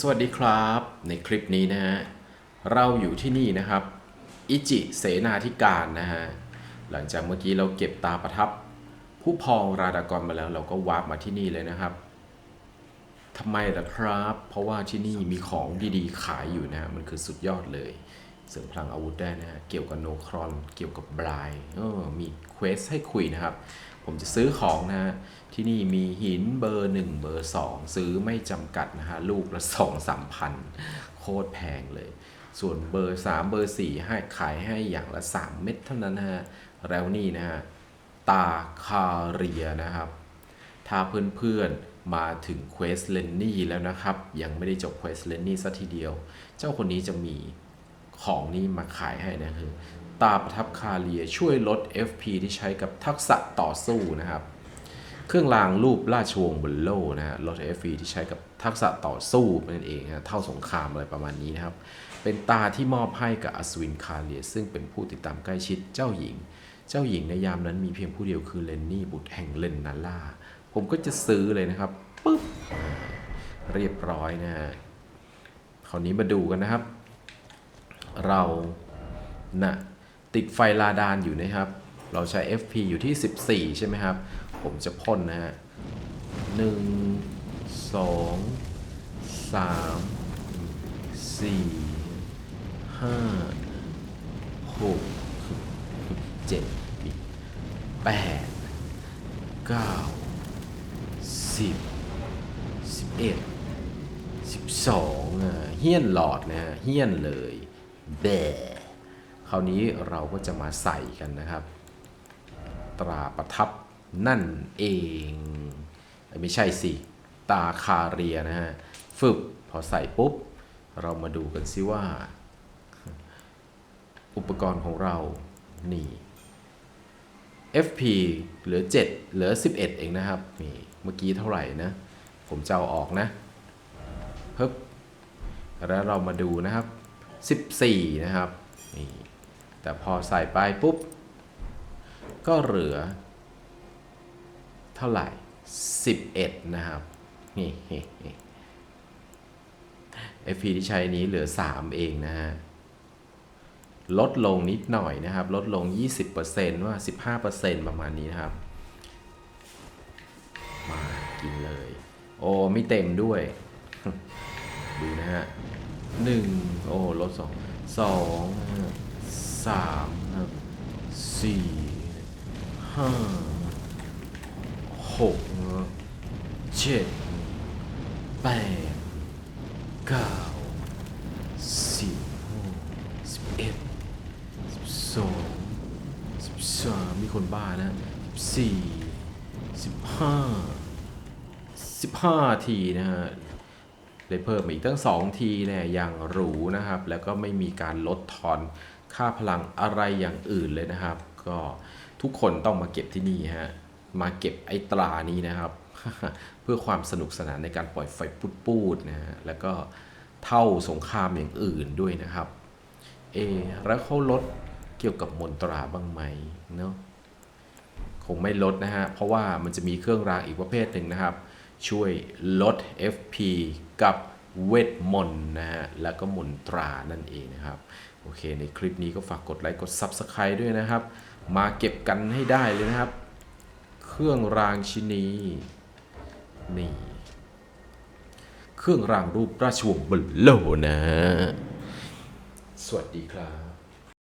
สวัสดีครับ ในคลิปนี้นะฮะเราอยู่ที่นี่นะครับ อิจิเสนาธิการนะฮะหลังจากเมื่อกี้เราเก็บตาประทับ ผู้พองราดากรมาแล้วเราก็วาร์ปมาที่นี่เลยนะครับทำไมล่ะครับ เพราะว่าที่นี่มีของดีๆ ขายอยู่นะ มันคือสุดยอดเลย เสริมพลังอาวุธได้นะฮะเกี่ยวกับโนครอน เกี่ยวกับบรายเออมีเควสให้คุยนะครับ ผมจะซื้อของนะฮะที่นี่มีหินเบอร์ 1 เบอร์ 2 ซื้อไม่จำกัดนะฮะลูกละ2 3พันโคตรแพงเลย ส่วนเบอร์ 3 เบอร์ 4 ให้ขายให้อย่างละ 3 เม็ดเท่านั้นนะฮะแล้วนี่นะฮะตาคาเรียนะครับ ถ้าเพื่อนๆมาถึงเควสเลนนี่แล้วนะครับ ยังไม่ได้จบเควสเลนนี่สัทีเดียว เจ้าคนนี้จะมีของนี้มาขายให้นะคือ ตาประทับคาเรียช่วยลด FP ที่ใช้กับทักษะต่อสู้นะครับ เครื่องรางรูปราชวงศ์บนโลนะฮะลด FP ที่ใช้กับทักษะต่อสู้นั่นเองนะเท่าสงครามอะไรประมาณนี้นะครับ เป็นตาที่มอบให้กับอัศวินคาเรีย ซึ่งเป็นผู้ติดตามใกล้ชิดเจ้าหญิง เจ้าหญิงในยามนั้นมีเพียงผู้เดียวคือเลนนี่บุตรแห่งเลนนาล่า ผมก็จะซื้อเลยนะครับปุ๊บเรียบร้อยนะฮะคราวนี้มาดูกันนะครับ เรานะ่ะ ติดไฟลาดานอยู่นะครับ เราใช้ FP อยู่ที่ 14 ใช่ไหมครับ ผมจะพ่นนะฮะหนึ่งสองสามสี่ห้าหกเจ็ดแปดเก้าสิบสิบเอ็ดสิบสองเฮี้ยนหลอดนะฮะเฮี้ยนเลยแบ ราวนี้เราก็จะมาใส่กันนะครับ ตราประทับนั่นเองไม่ใช่สิ ตาคาเรียนะฮะฟึบพอใส่ปุ๊บ เรามาดูกันซิว่า อุปกรณ์ของเรา นี่ FP เหลือ 7 เหลือ 11 เองนะครับนี่เมื่อกี้เท่าไหร่นะ ผมจะเอาออกนะเพิ่บแล้วเรามาดูนะครับ 14 นะครับนี่ แต่พอใส่ไปปุ๊บ ก็เหลือ เท่าไหร่ 11 นะครับ นี่ FP ที่ใช้นี้เหลือ 3 เองนะฮะ ลดลงนิดหน่อยนะครับ ลดลง 20%ว่า 15%ประมาณนี้นะครับ มากินเลย โอ้ ไม่เต็มด้วย ดูนะฮะหนึ่งโอ้ ลดสองสอง สามครับสี่ห้าหกเจ็ดแปดเก้าสิบสิบเอ็ดสิบสองสิบสามมีคนบ้านะสิบสี่สิบห้าสิบห้าทีนะฮะได้เพิ่มมาอีกตั้ง2ทีเนี่ยอย่างหรูนะครับ แล้วก็ไม่มีการลดทอน ค่าพลังอะไรอย่างอื่นเลยนะครับ ก็ทุกคนต้องมาเก็บที่นี่ฮะมาเก็บไอ้ตรานี้นะครับ เพื่อความสนุกสนานในการปล่อยไฟปูดๆนะฮะแล้วก็เท่าสงครามอย่างอื่นด้วยนะครับเอะแล้วเขาลดเกี่ยวกับมนตราบ้างไหมเนาะคงไม่ลดนะฮะ เพราะว่ามันจะมีเครื่องรางอีกประเภทหนึ่งนะครับ ช่วยลด FP กับเวทมนต์นะฮะ แล้วก็มนตรานั่นเองนะครับ โอเค ในคลิปนี้ก็ฝากกดไลค์กด Subscribe ด้วยนะครับ มาเก็บกันให้ได้เลยนะครับ เครื่องรางชินีนี่ เครื่องรางรูปราชวงศ์บลโลนะ สวัสดีครับ